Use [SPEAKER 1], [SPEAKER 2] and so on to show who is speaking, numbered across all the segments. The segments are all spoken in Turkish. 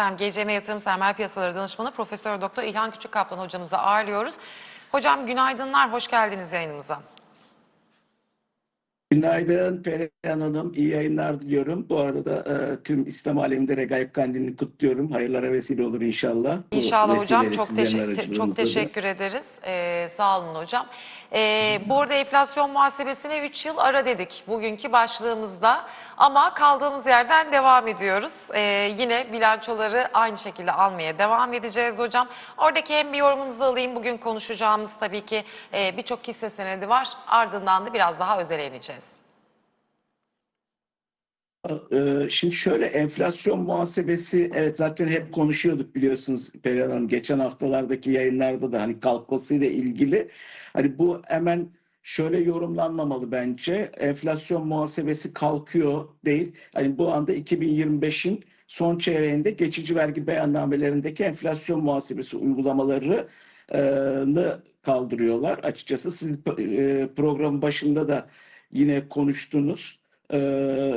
[SPEAKER 1] Efendim, GCM Yatırım Sermaye Piyasaları Danışmanı Profesör Doktor İlhan Küçükkaplan hocamızı ağırlıyoruz. Hocam günaydınlar, hoş geldiniz yayınımıza.
[SPEAKER 2] Günaydın Perihan Hanım, iyi yayınlar diliyorum. Bu arada e, tüm İslam aleminde Regaib Kandilini kutluyorum. Hayırlara vesile olur inşallah. Bu
[SPEAKER 1] İnşallah hocam
[SPEAKER 2] vesileyle
[SPEAKER 1] çok, teşekkür, çok
[SPEAKER 2] da.
[SPEAKER 1] teşekkür ederiz. Ee, sağ olun hocam. Ee, bu arada enflasyon muhasebesine 3 yıl ara dedik bugünkü başlığımızda. Ama kaldığımız yerden devam ediyoruz. Ee, yine bilançoları aynı şekilde almaya devam edeceğiz hocam. Oradaki hem bir yorumunuzu alayım. Bugün konuşacağımız tabii ki e, birçok hisse senedi var. Ardından da biraz daha özele ineceğiz.
[SPEAKER 2] Ee, Şimdi şöyle enflasyon muhasebesi evet zaten hep konuşuyorduk biliyorsunuz Perihan Hanım. Geçen haftalardaki yayınlarda da hani kalkmasıyla ilgili. Hani bu hemen şöyle yorumlanmamalı bence. Enflasyon muhasebesi kalkıyor değil. Hani bu anda 2025'in son çeyreğinde geçici vergi beyannamelerindeki enflasyon muhasebesi uygulamalarını kaldırıyorlar. Açıkçası siz e, programın başında da yine konuştunuz e,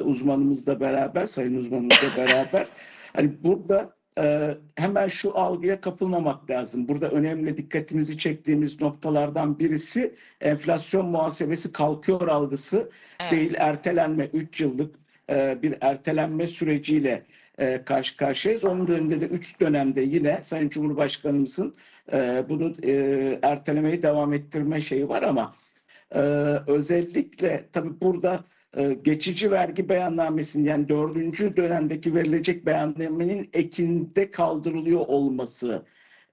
[SPEAKER 2] uzmanımızla beraber, sayın uzmanımızla beraber. Hani burada e, hemen şu algıya kapılmamak lazım. Burada önemli dikkatimizi çektiğimiz noktalardan birisi enflasyon muhasebesi kalkıyor algısı
[SPEAKER 1] Evet.
[SPEAKER 2] değil, ertelenme 3 yıllık e, bir ertelenme süreciyle e, karşı karşıyayız. Onun önünde de 3 dönemde yine Sayın Cumhurbaşkanımızın e, bunu e, ertelemeyi devam ettirme şeyi var ama ee, özellikle tabii burada e, geçici vergi beyannamesinin yani dördüncü dönemdeki verilecek beyannamenin ekinde kaldırılıyor olması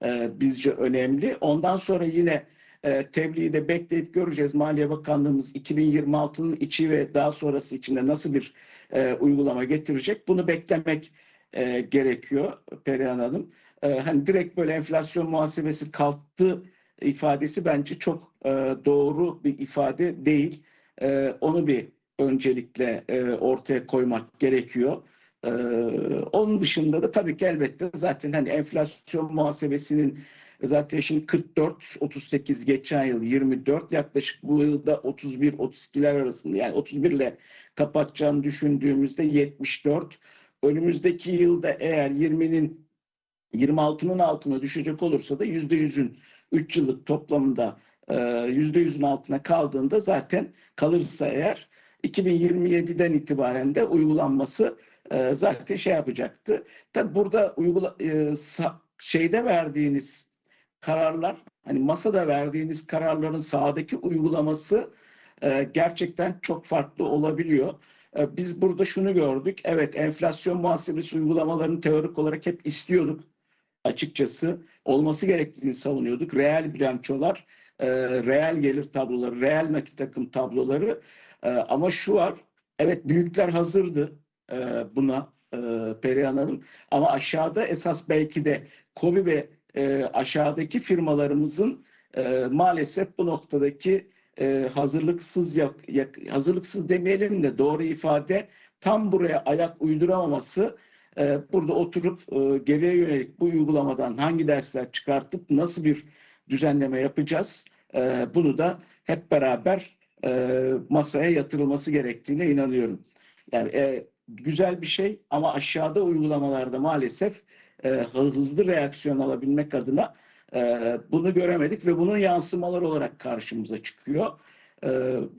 [SPEAKER 2] e, bizce önemli. Ondan sonra yine e, tebliği de bekleyip göreceğiz. Maliye Bakanlığımız 2026'nın içi ve daha sonrası içinde nasıl bir e, uygulama getirecek bunu beklemek e, gerekiyor Perihan Hanım. E, hani direkt böyle enflasyon muhasebesi kalktı ifadesi bence çok e, doğru bir ifade değil. E, onu bir öncelikle e, ortaya koymak gerekiyor. E, onun dışında da tabii ki elbette zaten hani enflasyon muhasebesinin zaten şimdi 44, 38 geçen yıl 24 yaklaşık bu yılda 31-32'ler arasında yani 31 ile kapatacağını düşündüğümüzde 74. Önümüzdeki yılda eğer 20'nin 26'nın altına düşecek olursa da %100'ün 3 yıllık toplamında e, %100'ün altına kaldığında zaten kalırsa eğer 2027'den itibaren de uygulanması e, zaten şey yapacaktı. Tabi burada uygula, e, şeyde verdiğiniz kararlar hani masada verdiğiniz kararların sahadaki uygulaması e, gerçekten çok farklı olabiliyor. E, Biz burada şunu gördük. Evet enflasyon muhasebesi uygulamalarını teorik olarak hep istiyorduk açıkçası olması gerektiğini savunuyorduk. Reel bilançolar, e, reel gelir tabloları, reel nakit akım tabloları. E, ama şu var, evet büyükler hazırdı e, buna e, Perihan Hanım. Ama aşağıda esas belki de KOBİ ve e, aşağıdaki firmalarımızın e, maalesef bu noktadaki e, hazırlıksız yak, yak- hazırlıksız demeyelim de doğru ifade tam buraya ayak uyduramaması e, burada oturup e, geriye yönelik bu uygulamadan hangi dersler çıkartıp nasıl bir düzenleme yapacağız e, bunu da hep beraber e, masaya yatırılması gerektiğine inanıyorum. Yani e, güzel bir şey ama aşağıda uygulamalarda maalesef e, hızlı reaksiyon alabilmek adına e, bunu göremedik ve bunun yansımaları olarak karşımıza çıkıyor. E,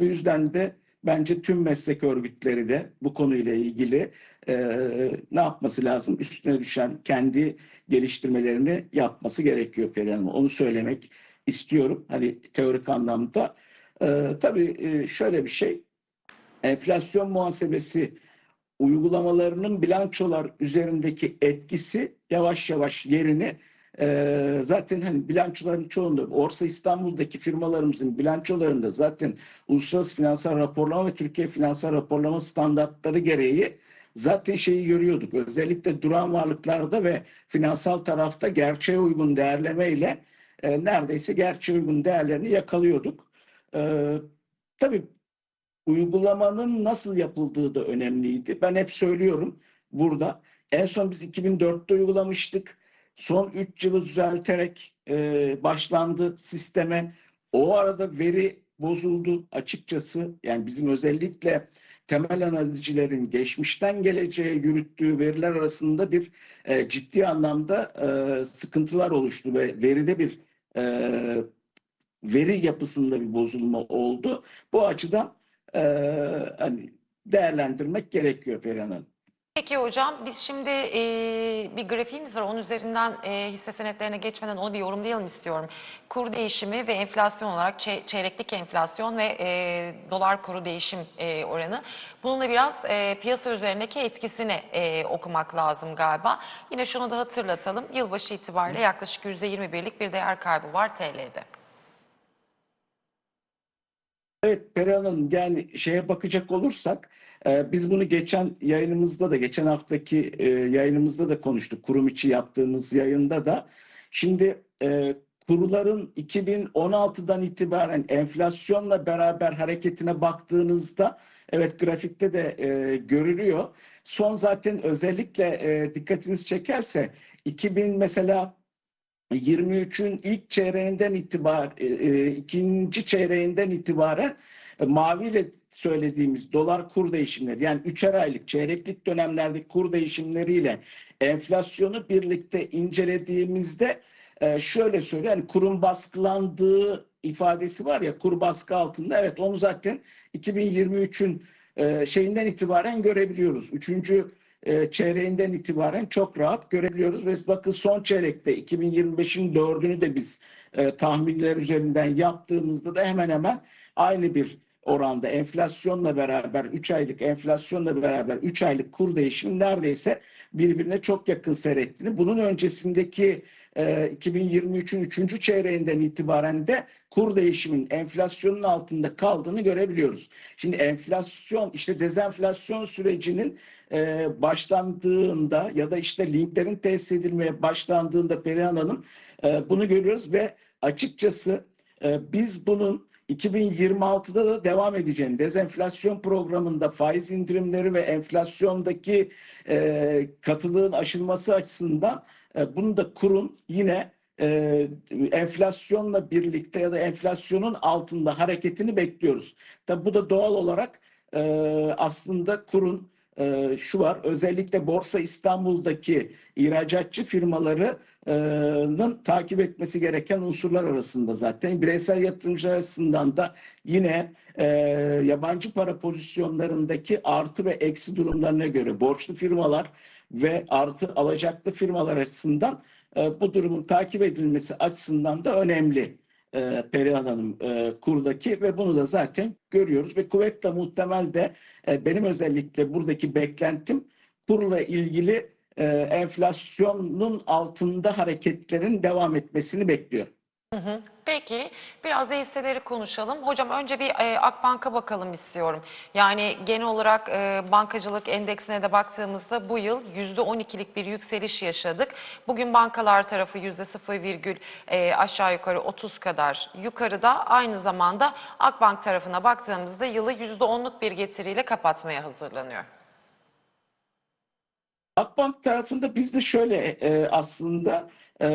[SPEAKER 2] bu yüzden de bence tüm meslek örgütleri de bu konuyla ilgili e, ne yapması lazım? Üstüne düşen kendi geliştirmelerini yapması gerekiyor Perihan. Onu söylemek istiyorum. Hani teorik anlamda. E, tabii e, şöyle bir şey. Enflasyon muhasebesi uygulamalarının bilançolar üzerindeki etkisi yavaş yavaş yerini e, zaten hani bilançoların çoğunda Borsa İstanbul'daki firmalarımızın bilançolarında zaten uluslararası finansal raporlama ve Türkiye finansal raporlama standartları gereği zaten şeyi görüyorduk. Özellikle duran varlıklarda ve finansal tarafta gerçeğe uygun değerleme ile e, neredeyse gerçeğe uygun değerlerini yakalıyorduk. E, tabii uygulamanın nasıl yapıldığı da önemliydi. Ben hep söylüyorum burada. En son biz 2004'te uygulamıştık. Son 3 yılı düzelterek e, başlandı sisteme. O arada veri bozuldu açıkçası. Yani bizim özellikle temel analizcilerin geçmişten geleceğe yürüttüğü veriler arasında bir e, ciddi anlamda e, sıkıntılar oluştu ve veride bir e, veri yapısında bir bozulma oldu. Bu açıdan e, hani değerlendirmek gerekiyor Perihan.
[SPEAKER 1] Peki hocam biz şimdi e, bir grafiğimiz var onun üzerinden e, hisse senetlerine geçmeden onu bir yorumlayalım istiyorum. Kur değişimi ve enflasyon olarak çey- çeyreklik enflasyon ve e, dolar kuru değişim e, oranı. Bununla biraz e, piyasa üzerindeki etkisini e, okumak lazım galiba. Yine şunu da hatırlatalım yılbaşı itibariyle yaklaşık %21'lik bir değer kaybı var TL'de.
[SPEAKER 2] Evet Perihan Hanım yani şeye bakacak olursak e, biz bunu geçen yayınımızda da geçen haftaki e, yayınımızda da konuştuk. Kurum içi yaptığımız yayında da. Şimdi e, kurların 2016'dan itibaren enflasyonla beraber hareketine baktığınızda evet grafikte de e, görülüyor. Son zaten özellikle e, dikkatiniz çekerse 2000 mesela 23'ün ilk çeyreğinden itibar, e, e, ikinci çeyreğinden itibaren e, maviyle söylediğimiz dolar kur değişimleri yani üçer aylık çeyreklik dönemlerdeki kur değişimleriyle enflasyonu birlikte incelediğimizde e, şöyle söyleyeyim yani kurun baskılandığı ifadesi var ya kur baskı altında evet onu zaten 2023'ün e, şeyinden itibaren görebiliyoruz. Üçüncü e, çeyreğinden itibaren çok rahat görebiliyoruz. Ve bakın son çeyrekte 2025'in dördünü de biz e, tahminler üzerinden yaptığımızda da hemen hemen aynı bir oranda enflasyonla beraber 3 aylık enflasyonla beraber 3 aylık kur değişimi neredeyse birbirine çok yakın seyrettiğini bunun öncesindeki e, 2023'ün 3. çeyreğinden itibaren de kur değişimin enflasyonun altında kaldığını görebiliyoruz. Şimdi enflasyon işte dezenflasyon sürecinin e, başlandığında ya da işte linklerin tesis edilmeye başlandığında Perihan Hanım e, bunu görüyoruz ve açıkçası e, biz bunun 2026'da da devam edeceğini, dezenflasyon programında faiz indirimleri ve enflasyondaki e, katılığın aşılması açısından e, bunu da kurun yine e, enflasyonla birlikte ya da enflasyonun altında hareketini bekliyoruz. Tabi bu da doğal olarak e, aslında kurun e, şu var. Özellikle Borsa İstanbul'daki ihracatçı firmalarının takip etmesi gereken unsurlar arasında zaten. Bireysel yatırımcılar arasından da yine e, yabancı para pozisyonlarındaki artı ve eksi durumlarına göre borçlu firmalar ve artı alacaklı firmalar açısından e, bu durumun takip edilmesi açısından da önemli e, Perihan Hanım e, kurdaki ve bunu da zaten görüyoruz ve kuvvetle muhtemel de e, benim özellikle buradaki beklentim kurla ilgili e, enflasyonun altında hareketlerin devam etmesini bekliyorum.
[SPEAKER 1] Peki biraz da hisseleri konuşalım. Hocam önce bir e, Akbank'a bakalım istiyorum. Yani genel olarak e, bankacılık endeksine de baktığımızda bu yıl %12'lik bir yükseliş yaşadık. Bugün bankalar tarafı %0, virgül, e, aşağı yukarı 30 kadar yukarıda. Aynı zamanda Akbank tarafına baktığımızda yılı %10'luk bir getiriyle kapatmaya hazırlanıyor.
[SPEAKER 2] Akbank tarafında biz de şöyle e, aslında e,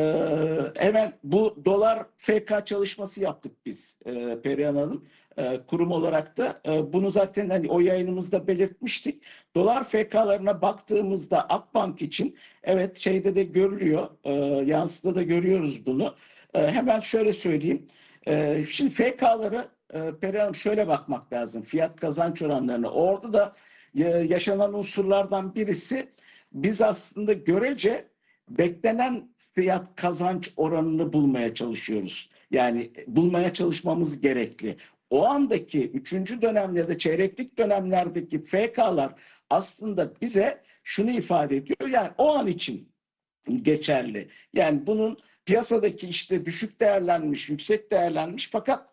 [SPEAKER 2] hemen bu dolar FK çalışması yaptık biz e, Perihan Hanım. E, kurum olarak da e, bunu zaten hani o yayınımızda belirtmiştik. Dolar FK'larına baktığımızda Akbank için evet şeyde de görülüyor, e, yansıda da görüyoruz bunu. E, hemen şöyle söyleyeyim. E, şimdi FK'ları e, Perihan Hanım şöyle bakmak lazım. Fiyat kazanç oranlarına. Orada da e, yaşanan unsurlardan birisi biz aslında görece beklenen fiyat kazanç oranını bulmaya çalışıyoruz. Yani bulmaya çalışmamız gerekli. O andaki üçüncü dönem ya da çeyreklik dönemlerdeki FK'lar aslında bize şunu ifade ediyor. Yani o an için geçerli. Yani bunun piyasadaki işte düşük değerlenmiş, yüksek değerlenmiş fakat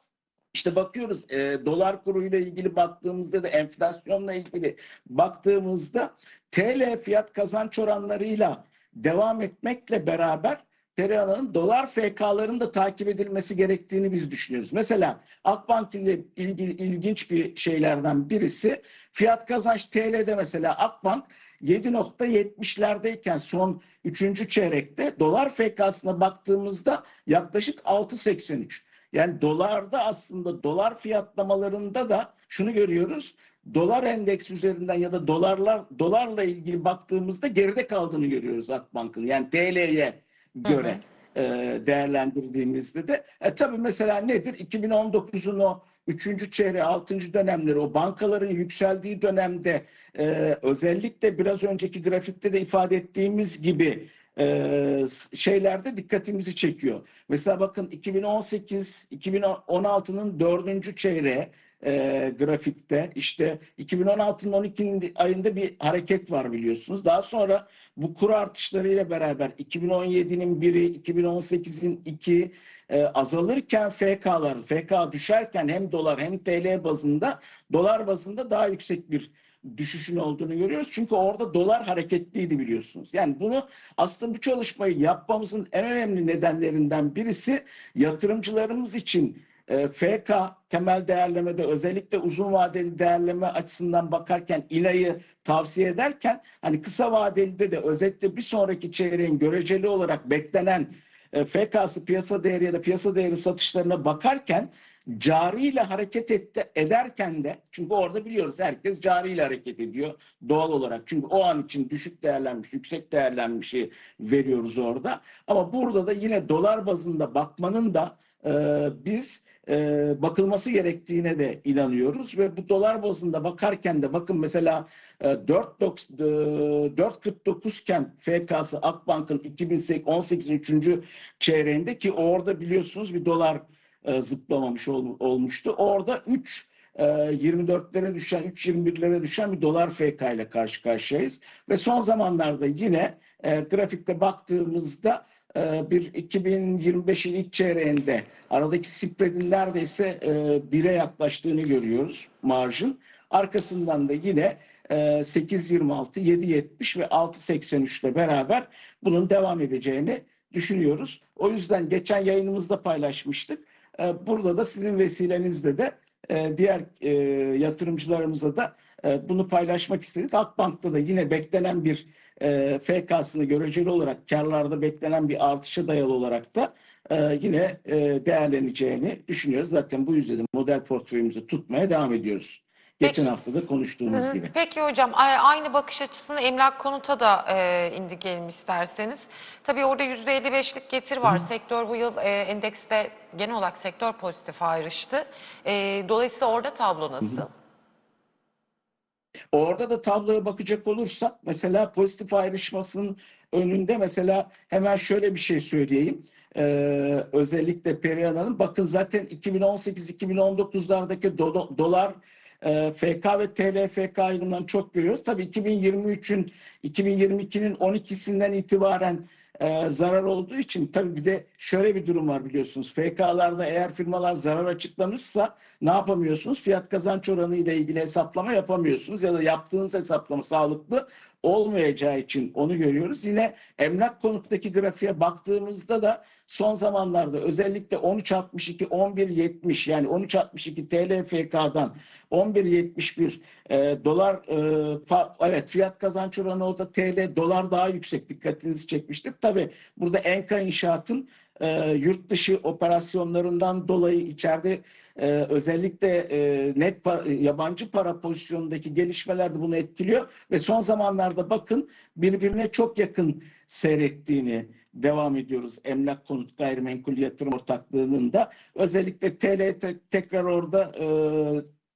[SPEAKER 2] işte bakıyoruz e, dolar kuruyla ilgili baktığımızda da enflasyonla ilgili baktığımızda TL fiyat kazanç oranlarıyla devam etmekle beraber Hanım dolar FK'ların da takip edilmesi gerektiğini biz düşünüyoruz. Mesela Akbank ile ilgili ilginç bir şeylerden birisi fiyat kazanç TL'de mesela Akbank 7.70'lerdeyken son 3. çeyrekte dolar FK'sına baktığımızda yaklaşık 6.83. Yani dolarda aslında dolar fiyatlamalarında da şunu görüyoruz. dolar endeks üzerinden ya da dolarlar dolarla ilgili baktığımızda geride kaldığını görüyoruz Akbank'ın. Yani TL'ye göre e, değerlendirdiğimizde de e, tabii mesela nedir? 2019'un o üçüncü çeyreği, altıncı dönemleri, o bankaların yükseldiği dönemde e, özellikle biraz önceki grafikte de ifade ettiğimiz gibi e, şeylerde dikkatimizi çekiyor. Mesela bakın 2018-2016'nın dördüncü çeyreği e, grafikte işte 2016'nın 12. ayında bir hareket var biliyorsunuz. Daha sonra bu kur artışlarıyla beraber 2017'nin biri, 2018'in iki e, azalırken FK'lar, FK düşerken hem dolar hem TL bazında dolar bazında daha yüksek bir düşüşün olduğunu görüyoruz. Çünkü orada dolar hareketliydi biliyorsunuz. Yani bunu aslında bu çalışmayı yapmamızın en önemli nedenlerinden birisi yatırımcılarımız için e, FK temel değerlemede özellikle uzun vadeli değerleme açısından bakarken İLA'yı tavsiye ederken hani kısa vadeli de özellikle bir sonraki çeyreğin göreceli olarak beklenen e, FK'sı piyasa değeri ya da piyasa değeri satışlarına bakarken cariyle hareket etti, ederken de çünkü orada biliyoruz herkes cariyle hareket ediyor doğal olarak. Çünkü o an için düşük değerlenmiş, yüksek değerlenmişi veriyoruz orada. Ama burada da yine dolar bazında bakmanın da e, biz e, bakılması gerektiğine de inanıyoruz ve bu dolar bazında bakarken de bakın mesela e, 4.90 e, 4.49 iken FK'sı Akbank'ın 2018 3. çeyreğinde ki orada biliyorsunuz bir dolar e, zıplamamış ol, olmuştu. Orada 3 e, 24'lere düşen, 3.21'lere düşen bir dolar FK ile karşı karşıyayız. Ve son zamanlarda yine e, grafikte baktığımızda e, bir 2025'in ilk çeyreğinde aradaki spreadin neredeyse e, 1'e yaklaştığını görüyoruz marjın. Arkasından da yine e, 8.26, 7.70 ve 6.83 ile beraber bunun devam edeceğini düşünüyoruz. O yüzden geçen yayınımızda paylaşmıştık. E, Burada da sizin vesilenizle de e, diğer e, yatırımcılarımıza da bunu paylaşmak istedik. Akbank'ta da yine beklenen bir FK'sını göreceli olarak karlarda beklenen bir artışa dayalı olarak da yine değerleneceğini düşünüyoruz. Zaten bu yüzden de model portföyümüzü tutmaya devam ediyoruz. Geçen
[SPEAKER 1] Peki.
[SPEAKER 2] hafta da konuştuğumuz gibi.
[SPEAKER 1] Peki hocam aynı bakış açısını emlak konuta da e, indikelim isterseniz. Tabii orada %55'lik getir var. Sektör bu yıl e, endekste genel olarak sektör pozitif ayrıştı. E, dolayısıyla orada tablo nasıl?
[SPEAKER 2] Orada da tabloya bakacak olursak mesela pozitif ayrışmasının önünde mesela hemen şöyle bir şey söyleyeyim. Ee, özellikle Perihan Hanım bakın zaten 2018-2019'lardaki do- dolar e, FK ve TL FK ayrımlarını çok görüyoruz. Tabii 2023'ün 2022'nin 12'sinden itibaren e, zarar olduğu için tabii bir de şöyle bir durum var biliyorsunuz. FK'larda eğer firmalar zarar açıklamışsa ne yapamıyorsunuz? Fiyat kazanç oranı ile ilgili hesaplama yapamıyorsunuz ya da yaptığınız hesaplama sağlıklı olmayacağı için onu görüyoruz. Yine emlak konuttaki grafiğe baktığımızda da son zamanlarda özellikle 13.62 11.70 yani 13.62 TL FK'dan 11.71 e, dolar e, pa- evet fiyat kazanç oranı orada TL dolar daha yüksek dikkatinizi çekmiştir. Tabii burada Enka İnşaat'ın e, yurt dışı operasyonlarından dolayı içeride e, özellikle e, net pa- yabancı para pozisyonundaki gelişmeler de bunu etkiliyor ve son zamanlarda bakın birbirine çok yakın seyrettiğini devam ediyoruz. Emlak konut gayrimenkul yatırım ortaklığının da özellikle TL te- tekrar orada e,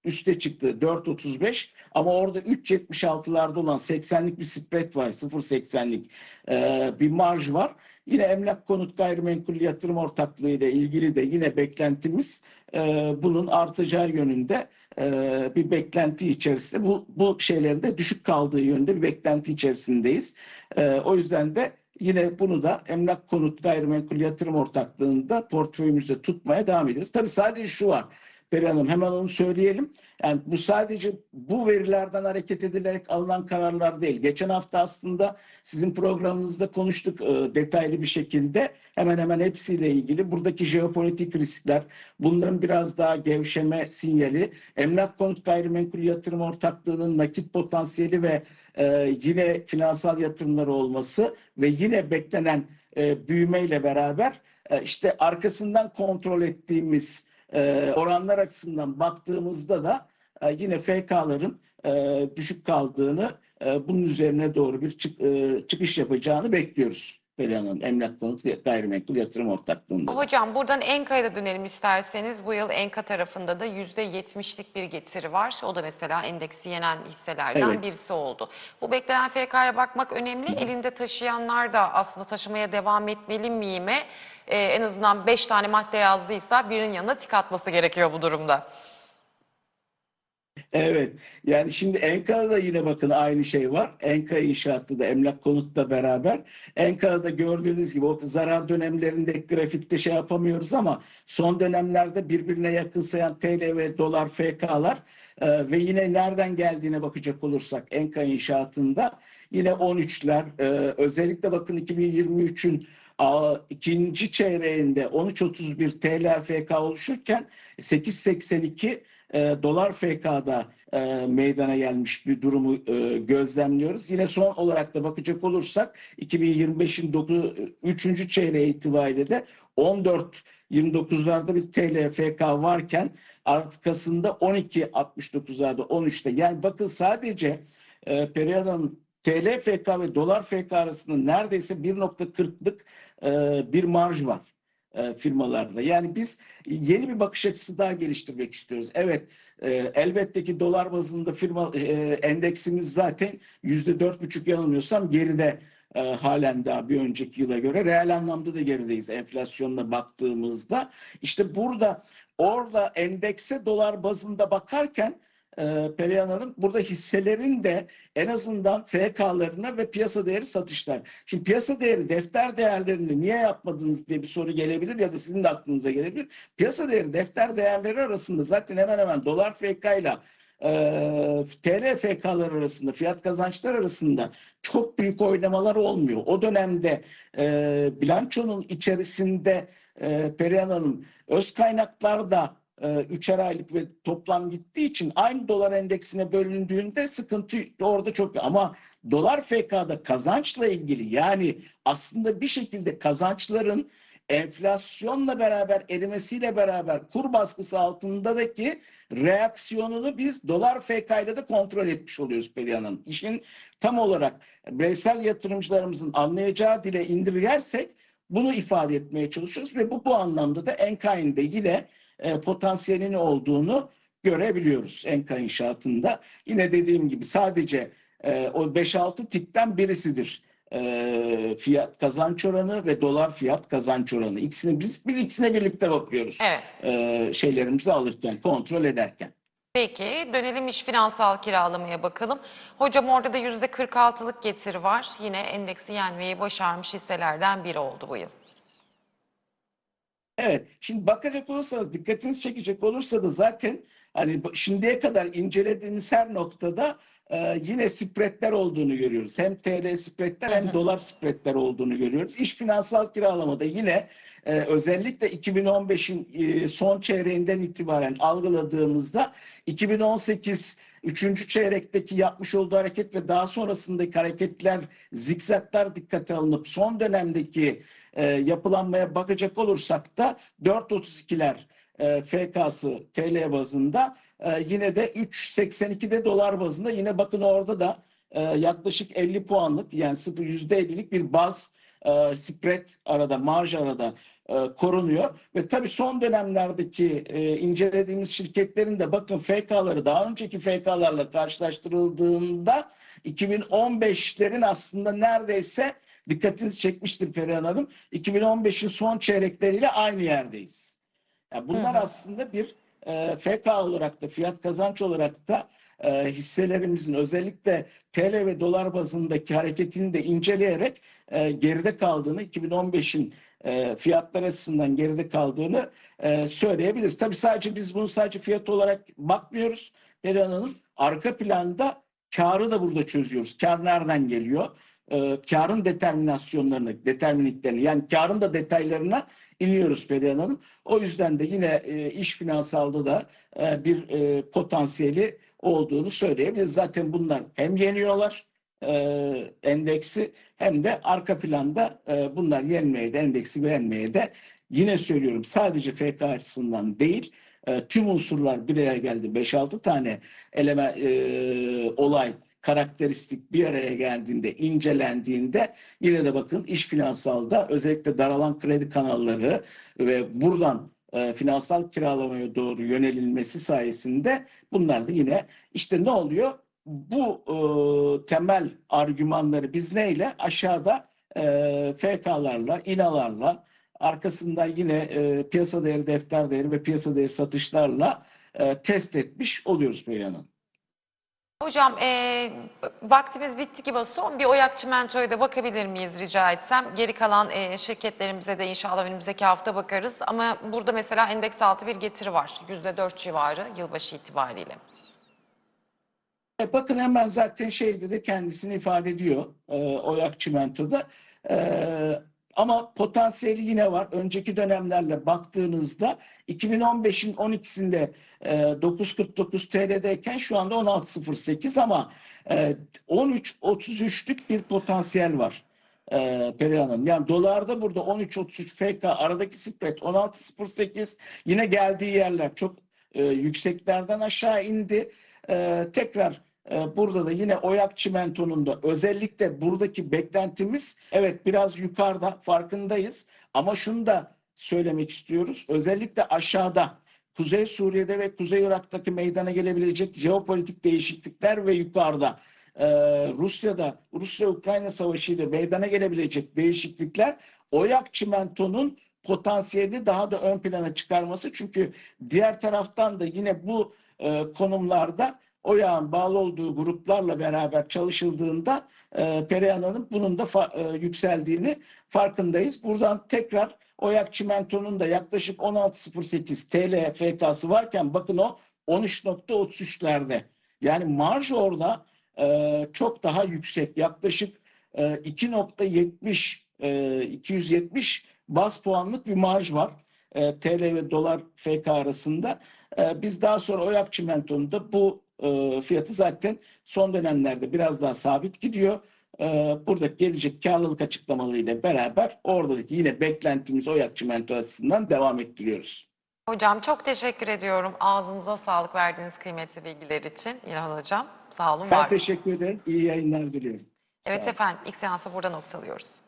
[SPEAKER 2] üste çıktı 4.35 ama orada 3.76'larda olan 80'lik bir spread var 0.80'lik e, bir marj var. Yine emlak konut gayrimenkul yatırım ortaklığı ile ilgili de yine beklentimiz e, bunun artacağı yönünde e, bir beklenti içerisinde bu, bu şeylerin de düşük kaldığı yönde bir beklenti içerisindeyiz. E, o yüzden de yine bunu da emlak konut gayrimenkul yatırım ortaklığında portföyümüzde tutmaya devam ediyoruz. Tabii sadece şu var. Peri Hanım hemen onu söyleyelim. Yani bu sadece bu verilerden hareket edilerek alınan kararlar değil. Geçen hafta aslında sizin programınızda konuştuk e, detaylı bir şekilde. Hemen hemen hepsiyle ilgili. Buradaki jeopolitik riskler, bunların biraz daha gevşeme sinyali, emlak konut gayrimenkul yatırım ortaklığının nakit potansiyeli ve e, yine finansal yatırımları olması ve yine beklenen e, büyümeyle beraber e, işte arkasından kontrol ettiğimiz e, oranlar açısından baktığımızda da e, yine FK'ların e, düşük kaldığını, e, bunun üzerine doğru bir çık- e, çıkış yapacağını bekliyoruz. Perihan Hanım, Emlak Konut Gayrimenkul Yatırım Ortaklığı'nda. da.
[SPEAKER 1] Hocam buradan Enka'ya da dönelim isterseniz. Bu yıl Enka tarafında da %70'lik bir getiri var. O da mesela endeksi yenen hisselerden
[SPEAKER 2] Evet.
[SPEAKER 1] birisi oldu. Bu beklenen FK'ya bakmak önemli. Elinde taşıyanlar da aslında taşımaya devam etmeli miyime e, en azından 5 tane madde yazdıysa birinin yanına tik atması gerekiyor bu durumda.
[SPEAKER 2] Evet. Yani şimdi Enka'da da yine bakın aynı şey var. Enka inşaatı da emlak konutla beraber. Enka'da gördüğünüz gibi o zarar dönemlerinde grafikte şey yapamıyoruz ama son dönemlerde birbirine yakın sayan TL ve dolar FK'lar e, ve yine nereden geldiğine bakacak olursak Enka inşaatında yine 13'ler e, özellikle bakın 2023'ün a, ikinci çeyreğinde 13.31 TL FK oluşurken 8.82 e, dolar FK'da e, meydana gelmiş bir durumu e, gözlemliyoruz. Yine son olarak da bakacak olursak 2025'in 3. çeyreği itibariyle de 14.29'larda bir TL FK varken arkasında 12.69'larda 13'te. Yani bakın sadece e, Perihan'ın TL FK ve dolar FK arasında neredeyse 1.40'lık e, bir marj var e, firmalarda. Yani biz yeni bir bakış açısı daha geliştirmek istiyoruz. Evet, e, elbette ki dolar bazında firma endeksimiz zaten yüzde dört buçuk yanılmıyorsam geride halen daha bir önceki yıla göre reel anlamda da gerideyiz enflasyonla baktığımızda. İşte burada orada endekse dolar bazında bakarken e, Perihan Hanım burada hisselerin de en azından FK'larına ve piyasa değeri satışlar. Şimdi piyasa değeri defter değerlerini niye yapmadınız diye bir soru gelebilir ya da sizin de aklınıza gelebilir. Piyasa değeri defter değerleri arasında zaten hemen hemen dolar FK ile e, TL FK'lar arasında fiyat kazançlar arasında çok büyük oynamalar olmuyor. O dönemde e, bilançonun içerisinde e, Perihan Hanım öz kaynaklar da e, üçer aylık ve toplam gittiği için aynı dolar endeksine bölündüğünde sıkıntı orada çok ama dolar FK'da kazançla ilgili yani aslında bir şekilde kazançların enflasyonla beraber erimesiyle beraber kur baskısı altındaki reaksiyonunu biz dolar FK ile de kontrol etmiş oluyoruz Perihan Hanım. İşin tam olarak bireysel yatırımcılarımızın anlayacağı dile indirirsek bunu ifade etmeye çalışıyoruz ve bu bu anlamda da Enkain'de yine e, potansiyelini olduğunu görebiliyoruz Enka inşaatında. Yine dediğim gibi sadece e, o 5-6 tipten birisidir e, fiyat kazanç oranı ve dolar fiyat kazanç oranı. İkisini biz biz ikisine birlikte bakıyoruz.
[SPEAKER 1] Evet.
[SPEAKER 2] E, şeylerimizi alırken, kontrol ederken.
[SPEAKER 1] Peki dönelim iş finansal kiralamaya bakalım. Hocam orada da %46'lık getiri var. Yine endeksi yenmeyi başarmış hisselerden biri oldu bu yıl.
[SPEAKER 2] Evet. Şimdi bakacak olursanız, dikkatinizi çekecek olursa da zaten hani şimdiye kadar incelediğimiz her noktada e, yine spreadler olduğunu görüyoruz. Hem TL spreadler hem dolar spreadler olduğunu görüyoruz. İş finansal kiralamada yine e, özellikle 2015'in e, son çeyreğinden itibaren algıladığımızda 2018 Üçüncü çeyrekteki yapmış olduğu hareket ve daha sonrasındaki hareketler, zikzaklar dikkate alınıp son dönemdeki e, yapılanmaya bakacak olursak da 4.32'ler e, FK'sı TL bazında e, yine de 3.82'de dolar bazında yine bakın orada da e, yaklaşık 50 puanlık yani sıfır %50'lik bir baz spread arada marj arada korunuyor ve tabii son dönemlerdeki e, incelediğimiz şirketlerin de bakın FK'ları daha önceki FK'larla karşılaştırıldığında 2015'lerin aslında neredeyse dikkatinizi çekmiştir Perihan Hanım 2015'in son çeyrekleriyle aynı yerdeyiz. Yani bunlar
[SPEAKER 1] Hı hı.
[SPEAKER 2] aslında bir e, FK olarak da fiyat kazanç olarak da e, hisselerimizin özellikle TL ve dolar bazındaki hareketini de inceleyerek e, geride kaldığını 2015'in e, fiyatlar açısından geride kaldığını e, söyleyebiliriz. Tabii sadece biz bunu sadece fiyat olarak bakmıyoruz. Perihan Hanım arka planda karı da burada çözüyoruz. Kar nereden geliyor? E, karın determinasyonlarını, determinliklerini yani karın da detaylarına iniyoruz Perihan Hanım. O yüzden de yine e, iş finansalda da e, bir e, potansiyeli olduğunu söyleyebiliriz. Zaten bunlar hem yeniyorlar e, endeksi hem de arka planda e, bunlar yenmeye de endeksi beğenmeye de yine söylüyorum sadece FK açısından değil e, tüm unsurlar bir araya geldi. 5-6 tane element e, olay karakteristik bir araya geldiğinde, incelendiğinde yine de bakın iş finansalda özellikle daralan kredi kanalları ve buradan e, finansal kiralamaya doğru yönelilmesi sayesinde bunlar da yine işte ne oluyor? Bu e, temel argümanları biz neyle? Aşağıda e, FK'larla, İNA'larla, arkasından yine e, piyasa değeri, defter değeri ve piyasa değeri satışlarla e, test etmiş oluyoruz Perihan Hanım.
[SPEAKER 1] Hocam e, vaktimiz bitti gibi son bir Oyak Çimento'ya da bakabilir miyiz rica etsem? Geri kalan e, şirketlerimize de inşallah önümüzdeki hafta bakarız. Ama burada mesela endeks altı bir getiri var. %4 civarı yılbaşı itibariyle.
[SPEAKER 2] E, bakın hemen zaten şeyde de kendisini ifade ediyor e, Oyak Çimento'da. E, ama potansiyeli yine var. Önceki dönemlerle baktığınızda 2015'in 12'sinde e, 9.49 TL'deyken şu anda 16.08 ama e, 13.33'lük bir potansiyel var. E, Perihan Hanım. Yani dolarda burada 13.33 FK aradaki spread 16.08 yine geldiği yerler çok e, yükseklerden aşağı indi. E, tekrar e, burada da yine Oyak Çimento'nun da özellikle buradaki beklentimiz evet biraz yukarıda farkındayız ama şunu da söylemek istiyoruz. Özellikle aşağıda Kuzey Suriye'de ve Kuzey Irak'taki meydana gelebilecek jeopolitik değişiklikler ve yukarıda e, Rusya'da Rusya-Ukrayna Savaşı ile meydana gelebilecek değişiklikler Oyak Çimento'nun potansiyelini daha da ön plana çıkarması. Çünkü diğer taraftan da yine bu e, konumlarda o yağın bağlı olduğu gruplarla beraber çalışıldığında e, Perihan bunun da fa- e, yükseldiğini farkındayız. Buradan tekrar Oyak Çimento'nun da yaklaşık 16.08 TL FK'sı varken bakın o 13.33'lerde. Yani marj orada e, çok daha yüksek. Yaklaşık e, 2.70 e, 270 bas puanlık bir marj var. E, TL ve dolar FK arasında. E, biz daha sonra Oyak Çimento'nun da bu e, fiyatı zaten son dönemlerde biraz daha sabit gidiyor. E, buradaki gelecek karlılık açıklamalarıyla beraber oradaki yine beklentimiz Oyak Çimento açısından devam ettiriyoruz.
[SPEAKER 1] Hocam çok teşekkür ediyorum. Ağzınıza sağlık verdiğiniz kıymetli bilgiler için İlhan Hocam. Sağ olun, var
[SPEAKER 2] Ben
[SPEAKER 1] olun.
[SPEAKER 2] teşekkür ederim. İyi yayınlar diliyorum.
[SPEAKER 1] Evet efendim ilk seansı burada noktalıyoruz.